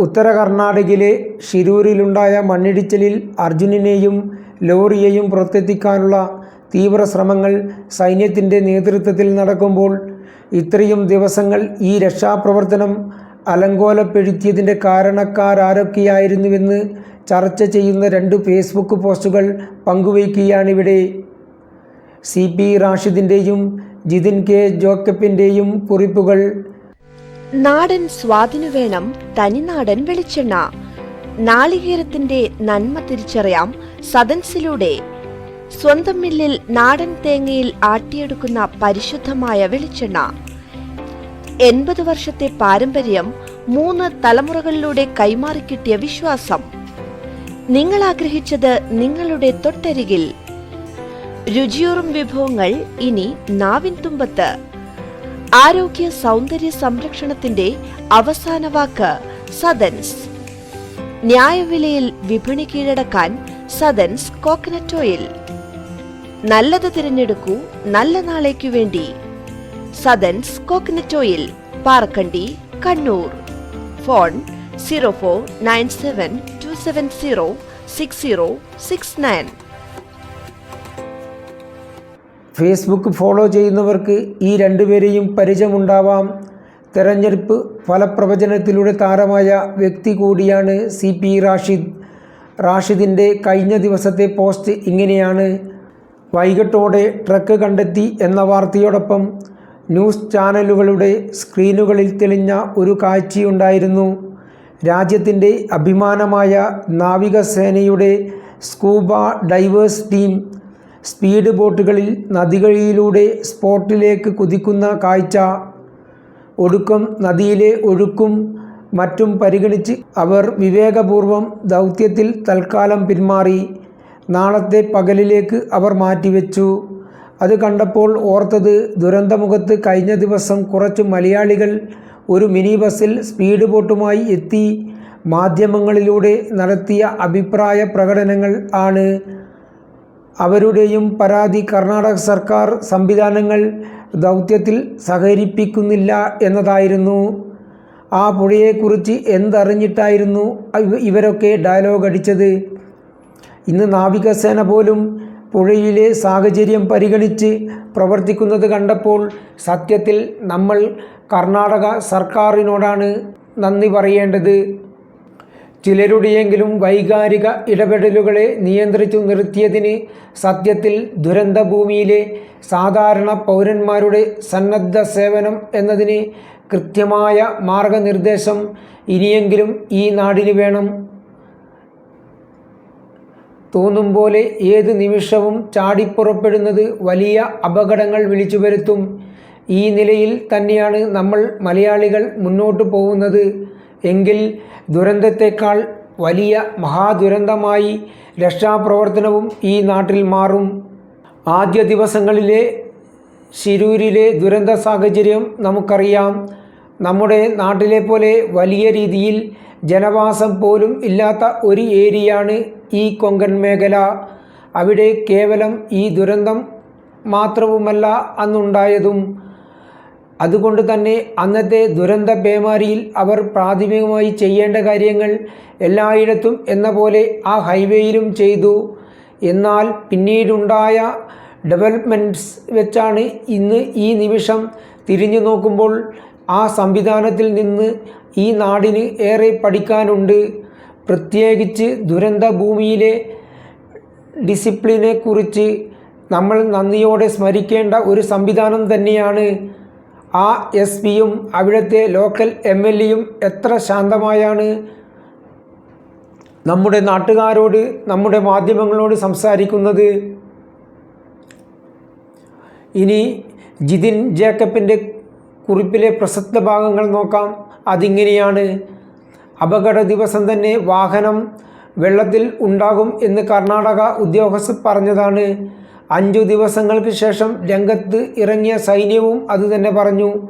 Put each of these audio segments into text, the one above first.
ഉത്തര കർണാടകയിലെ ഷിരൂരിലുണ്ടായ മണ്ണിടിച്ചിലിൽ അർജുനനെയും ലോറിയെയും പുറത്തെത്തിക്കാനുള്ള തീവ്ര ശ്രമങ്ങൾ സൈന്യത്തിന്റെ നേതൃത്വത്തിൽ നടക്കുമ്പോൾ ഇത്രയും ദിവസങ്ങൾ ഈ രക്ഷാപ്രവർത്തനം അലങ്കോലപ്പെടുത്തിയതിന്റെ കാരണക്കാരാരൊക്കെയായിരുന്നുവെന്ന് ചർച്ച ചെയ്യുന്ന രണ്ട് ഫേസ്ബുക്ക് പോസ്റ്റുകൾ പങ്കുവയ്ക്കുകയാണിവിടെ. സി പി റാഷിദിന്റെയും ജിതിൻ കെ ജോക്കപ്പിന്റെയും കുറിപ്പുകൾ നാടൻ സ്വാദിനു വേണം തനിനാടൻ വെളിച്ചെണ്ണ. നാളികേരത്തിന്റെ നന്മ തിരിച്ചറിയാം സദൻസിലൂടെ. സ്വന്തം മില്ലിൽ നാടൻ തേങ്ങയിൽ ആട്ടിയെടുക്കുന്ന പരിശുദ്ധമായ വെളിച്ചെണ്ണ. എൺപത് വർഷത്തെ പാരമ്പര്യം മൂന്ന് തലമുറകളിലൂടെ കൈമാറിക്കിട്ടിയ വിശ്വാസം. നിങ്ങൾ ആഗ്രഹിച്ചത് നിങ്ങളുടെ തൊട്ടരികിൽ. രുചിയൂറും വിഭവങ്ങൾ ഇനി നാവിൻ തുമ്പത്ത്. ആരോഗ്യ സൗന്ദര്യ സംരക്ഷണത്തിന്റെ അവസാന വാക്ക് സദൻസ്. ന്യായവിലയിൽ വിപണി കീഴടക്കാൻ സദൻസ് കോക്കനട്ട് ഓയിൽ. നല്ലത് തിരഞ്ഞെടുക്കൂ നല്ല നാളേക്കു വേണ്ടി. Sadans coconut oil Parakkandi Kannur. Phone zero four nine seven two seven zero six zero six nine. Facebook follow ചെയ്യുന്നവർക്ക് ഈ രണ്ടുപേരെയും പരിചയമുണ്ടാവാം. തെരഞ്ഞെടുപ്പ് ഫലപ്രവചനത്തിലൂടെ താരമായ വ്യക്തി കൂടിയാണ് സി പി റാഷിദ്. റാഷിദിന്റെ കഴിഞ്ഞ ദിവസത്തെ പോസ്റ്റ് ഇങ്ങനെയാണ്. വൈകിട്ടോടെ ട്രക്ക് കണ്ടെത്തി എന്ന വാർത്തയോടൊപ്പം ന്യൂസ് ചാനലുകളുടെ സ്ക്രീനുകളിൽ തെളിഞ്ഞ ഒരു കാഴ്ചയുണ്ടായിരുന്നു. രാജ്യത്തിന്റെ അഭിമാനമായ നാവികസേനയുടെ സ്കൂബ ഡൈവേഴ്സ് ടീം സ്പീഡ് ബോട്ടുകളിൽ നദികളിലൂടെ സ്പോട്ടിലേക്ക് കുതിക്കുന്ന കാഴ്ച ഒടുക്കം നദിയിലെ ഒഴുക്കും മറ്റും പരിഗണിച്ച് അവർ വിവേകപൂർവം ദൗത്യത്തിൽ തൽക്കാലം പിന്മാറി. നാളത്തെ പകലിലേക്ക് അവർ മാറ്റിവെച്ചു. അത് കണ്ടപ്പോൾ ഓർത്തത് ദുരന്തമുഖത്ത് കഴിഞ്ഞ ദിവസം കുറച്ച് മലയാളികൾ ഒരു മിനി ബസ്സിൽ സ്പീഡ് ബോട്ടുമായി എത്തി മാധ്യമങ്ങളിലൂടെ നടത്തിയ അഭിപ്രായ പ്രകടനങ്ങൾ ആണ്. അവരുടെയും പരാതി കർണാടക സർക്കാർ സംവിധാനങ്ങൾ ദൗത്യത്തിൽ സഹകരിപ്പിക്കുന്നില്ല എന്നതായിരുന്നു. ആ പുഴയെക്കുറിച്ച് എന്തറിഞ്ഞിട്ടായിരുന്നു ഇവ- ഇവരൊക്കെ ഡയലോഗ് അടിച്ചത്. ഇന്ന് നാവികസേന പോലും പുഴയിലെ സാഹചര്യം പരിഗണിച്ച് പ്രവർത്തിക്കുന്നത് കണ്ടപ്പോൾ സത്യത്തിൽ നമ്മൾ കർണാടക സർക്കാരിനോടാണ് നന്ദി പറയേണ്ടത്. ചിലരുടെയെങ്കിലും വൈകാരിക ഇടപെടലുകളെ നിയന്ത്രിച്ചു നിർത്തിയതിന് സത്യത്തിൽ ദുരന്തഭൂമിയിലെ സാധാരണ പൗരന്മാരുടെ സന്നദ്ധ സേവനം എന്നതിന് കൃത്യമായ മാർഗനിർദ്ദേശം ഇനിയെങ്കിലും ഈ നാടിന് വേണം. തോന്നും പോലെ ഏത് നിമിഷവും ചാടിപ്പുറപ്പെടുന്നത് വലിയ അപകടങ്ങൾ വിളിച്ചു വരുത്തും ഈ നിലയിൽ തന്നെയാണ് നമ്മൾ മലയാളികൾ മുന്നോട്ട് പോകുന്നത്. എങ്കിൽ ദുരന്തത്തെക്കാൾ വലിയ മഹാദുരന്തമായി രക്ഷാപ്രവർത്തനവും ഈ നാട്ടിൽ മാറും. ആദ്യ ദിവസങ്ങളിലെ ശിരൂരിലെ ദുരന്ത സാഹചര്യം നമുക്കറിയാം. നമ്മുടെ നാട്ടിലെ പോലെ വലിയ രീതിയിൽ ജനവാസം പോലും ഇല്ലാത്ത ഒരു ഏരിയയാണ് ഈ കൊങ്കൺ മേഖല. അവിടെ കേവലം ഈ ദുരന്തം മാത്രവുമല്ല അന്നുണ്ടായതും. അതുകൊണ്ട് തന്നെ അന്നത്തെ ദുരന്ത പേമാരിയിൽ അവർ പ്രാഥമികമായി ചെയ്യേണ്ട കാര്യങ്ങൾ എല്ലായിടത്തും എന്ന പോലെ ആ ഹൈവേയിലും ചെയ്തു. എന്നാൽ പിന്നീടുണ്ടായ ഡെവലപ്മെന്റ്സ് വെച്ചാണ് ഇന്ന് ഈ നിമിഷം തിരിഞ്ഞു നോക്കുമ്പോൾ ആ സംവിധാനത്തിൽ നിന്ന് ഈ നാടിന് ഏറെ പഠിക്കാനുണ്ട്. പ്രത്യേകിച്ച് ദുരന്ത ഭൂമിയിലെ ഡിസിപ്ലിനെക്കുറിച്ച് നമ്മൾ നന്ദിയോടെ സ്മരിക്കേണ്ട ഒരു സംവിധാനം തന്നെയാണ് ആ എസ് പിയും അവിടുത്തെ ലോക്കൽ എം എൽ എയും എത്ര ശാന്തമായാണ്? നമ്മുടെ നാട്ടുകാരോട് നമ്മുടെ മാധ്യമങ്ങളോട് സംസാരിക്കുന്നത്. ഇനി ജിതിൻ ജേക്കബിന്റെ കുറിപ്പിലെ പ്രസക്ത ഭാഗങ്ങൾ നോക്കാം. അതിങ്ങനെയാണ്. അപകട ദിവസം തന്നെ വാഹനം വെള്ളത്തിൽ ഉണ്ടാകും എന്ന് കർണാടക ഉദ്യോഗസ്ഥർ പറഞ്ഞതാണ്. അഞ്ചു ദിവസങ്ങൾക്ക് ശേഷം രംഗത്ത് ഇറങ്ങിയ സൈന്യവും അതുതന്നെ പറഞ്ഞു.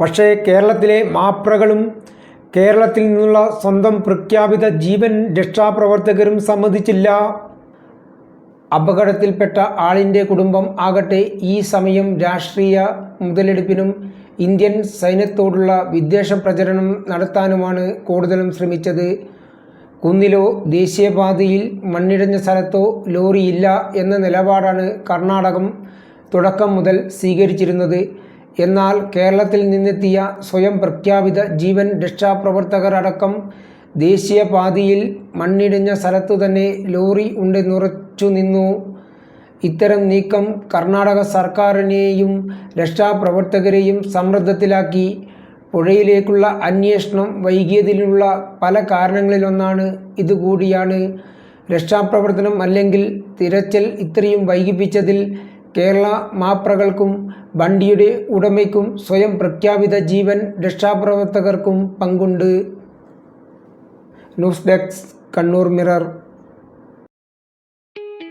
പക്ഷേ കേരളത്തിലെ മാപ്രകളും കേരളത്തിൽ നിന്നുള്ള സ്വന്തം പ്രഖ്യാപിത ജീവൻ രക്ഷാപ്രവർത്തകരും സമ്മതിച്ചില്ല. അപകടത്തിൽപ്പെട്ട ആളിന്റെ കുടുംബം ആകട്ടെ ഈ സമയം രാഷ്ട്രീയ മുതലെടുപ്പിനും ഇന്ത്യൻ സൈന്യത്തോടുള്ള വിദ്വേഷ പ്രചരണം നടത്താനുമാണ് കൂടുതലും ശ്രമിച്ചത്. കുന്നിലോ ദേശീയപാതയിൽ മണ്ണിടിഞ്ഞ സ്ഥലത്തോ ലോറിയില്ല എന്ന നിലപാടാണ് കർണാടകം തുടക്കം മുതൽ സ്വീകരിച്ചിരുന്നത്. എന്നാൽ കേരളത്തിൽ നിന്നെത്തിയ സ്വയം പ്രഖ്യാപിത ജീവൻ രക്ഷാപ്രവർത്തകരടക്കം ദേശീയപാതയിൽ മണ്ണിടിഞ്ഞ സ്ഥലത്തു തന്നെ ലോറി ഉണ്ടെന്നുറച്ചു നിന്നു. ഇത്തരം നീക്കം കർണാടക സർക്കാരിനെയും രക്ഷാപ്രവർത്തകരെയും സമ്മർദ്ദത്തിലാക്കി പുഴയിലേക്കുള്ള അന്വേഷണം വൈകിയതിലുള്ള പല കാരണങ്ങളിലൊന്നാണ് ഇതുകൂടിയാണ്. രക്ഷാപ്രവർത്തനം അല്ലെങ്കിൽ തിരച്ചിൽ ഇത്രയും വൈകിപ്പിച്ചതിൽ കേരള മാപ്രകൾക്കും വണ്ടിയുടെ ഉടമയ്ക്കും സ്വയം പ്രഖ്യാപിത ജീവൻ രക്ഷാപ്രവർത്തകർക്കും പങ്കുണ്ട്. News desk Kannur Mirror.